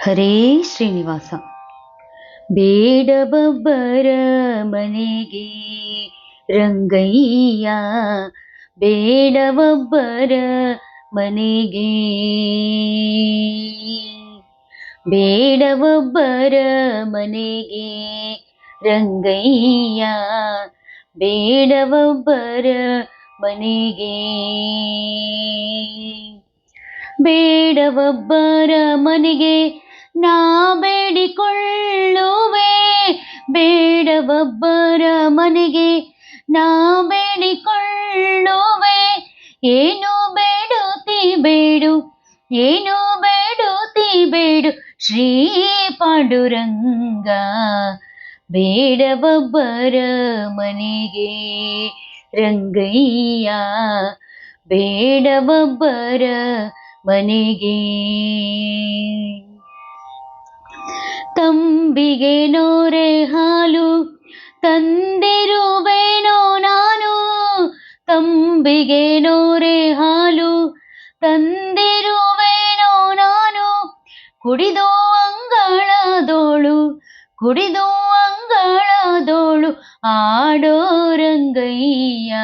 ಹರೇ ಶ್ರೀನಿವಾಸ. ಬೇಡಬಬ್ಬರ ಮನೆಗೆ ರಂಗಯ್ಯ ಬೇಡಬಬ್ಬರ ಮನೆಗೆ ಬೇಡಬಬ್ಬರ ಮನೆಗೆ ರಂಗಯ್ಯ ಬೇಡಬಬ್ಬರ ಮನೆಗೆ ಬೇಡವೊಬ್ಬರ ಮನೆಗೆ ನಾ ಬೇಡಿಕೊಳ್ಳುವೆ. ಬೇಡವೊಬ್ಬರ ಮನೆಗೆ ನಾ ಬೇಡಿಕೊಳ್ಳುವೆ. ಏನು ಬೇಡುತ್ತಿ ಬೇಡು, ಏನು ಬೇಡುತ್ತಿ ಬೇಡು. ಶ್ರೀ ಪಾಂಡುರಂಗ, ಬೇಡವೊಬ್ಬರ ಮನೆಗೆ ರಂಗಯ್ಯ, ಬೇಡವೊಬ್ಬರ ಮನೆಗೆ. ತಂಬಿಗೆ ನೋರೆ ಹಾಲು, ತಂದೆರುವೆನೋ ನಾನು. ತಂಬಿಗೆ ನೋರೆ ಹಾಲು, ತಂದೆರುವೆನೋ ನಾನು. ಕುಡಿದು ಅಂಗಳದೋಳು ಕುಡಿದು ಅಂಗಳದೋಳು, ಆಡೋ ರಂಗಯ್ಯ.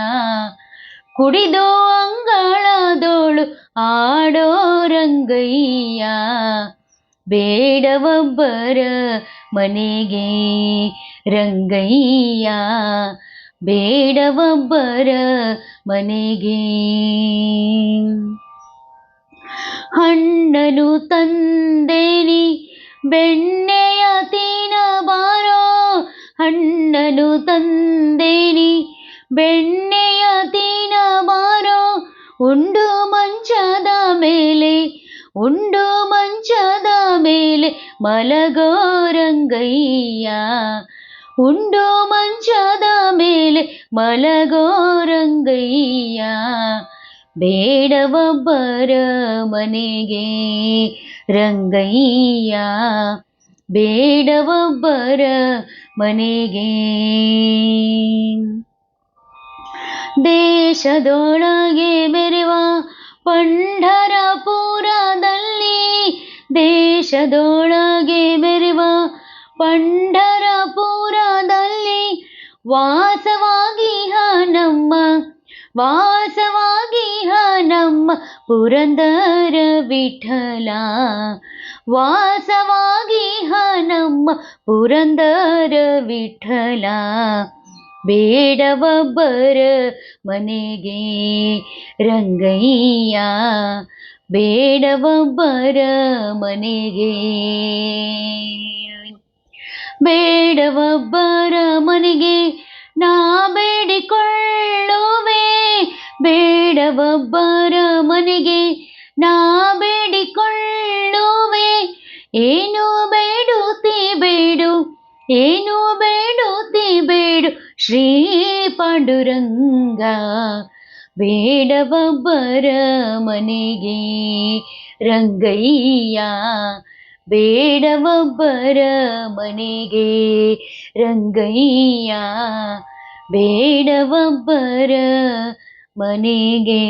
ಕುಡಿದು ಅಂಗಳದೋಳು, ಆಡೋ ರಂಗಯ್ಯ. ಬೇಡವೊಬ್ಬರ ಮನೆಗೆ ರಂಗಯ್ಯ ಬೇಡವೊಬ್ಬರ ಮನೆಗೆ ಹಣ್ಣನು ತಂದೇನಿ ಬೆಣ್ಣೆಯ ತಿನ್ನಬಾರೋ ಹಣ್ಣನು ತಂದೇನಿ ಬೆಣ್ಣೆಯ ಮೇಲೆ ಮಲಗೋ ರಂಗಯ್ಯ ಉಂಡು ಮಂಚದ ಮೇಲೆ ಮಲಗೋ ರಂಗಯ್ಯ ಬೇಡವೊಬ್ಬರ ಮನೆಗೆ ರಂಗಯ್ಯ ಬೇಡವೊಬ್ಬರ ಮನೆಗೆ ದೇಶದೊಳಗೆ ಮೆರೆವ ಪಂಢರಪುರದಲ್ಲಿ ದೇಶದೊಳಗೆ ಮೆರೆವ ಪಂಢರಪುರದಲ್ಲಿ ವಾಸವಾಗಿಹ ನಮ್ಮ ವಾಸವಾಗಿಹ ನಮ್ಮ ಪುರಂದರ ವಿಠಲ ವಾಸವಾಗಿಹ ನಮ್ಮ ಪುರಂದರ ವಿಠಲ. ಬೇಡವಬ್ಬರ ಮನೆಗೆ ರಂಗಯ್ಯ ಬೇಡವೊಬ್ಬರ ಮನೆಗೆ ಬೇಡವೊಬ್ಬರ ಮನೆಗೆ ನಾ ಬೇಡಿಕೊಳ್ಳುವೆ. ಬೇಡವೊಬ್ಬರ ಮನೆಗೆ ನಾ ಬೇಡಿಕೊಳ್ಳುವೆ. ಏನು ಬೇಡುತ್ತಿ ಬೇಡು, ಏನು ಬೇಡುತ್ತಿ ಬೇಡು. ಶ್ರೀ ಪಾಂಡುರಂಗ ಬೇಡವೊಬ್ಬರ ಮನೆಗೆ ರಂಗಯ್ಯ ಬೇಡವೊಬ್ಬರ ಮನೆಗೆ ರಂಗಯ್ಯ ಬೇಡವೊಬ್ಬರ ಮನೆಗೆ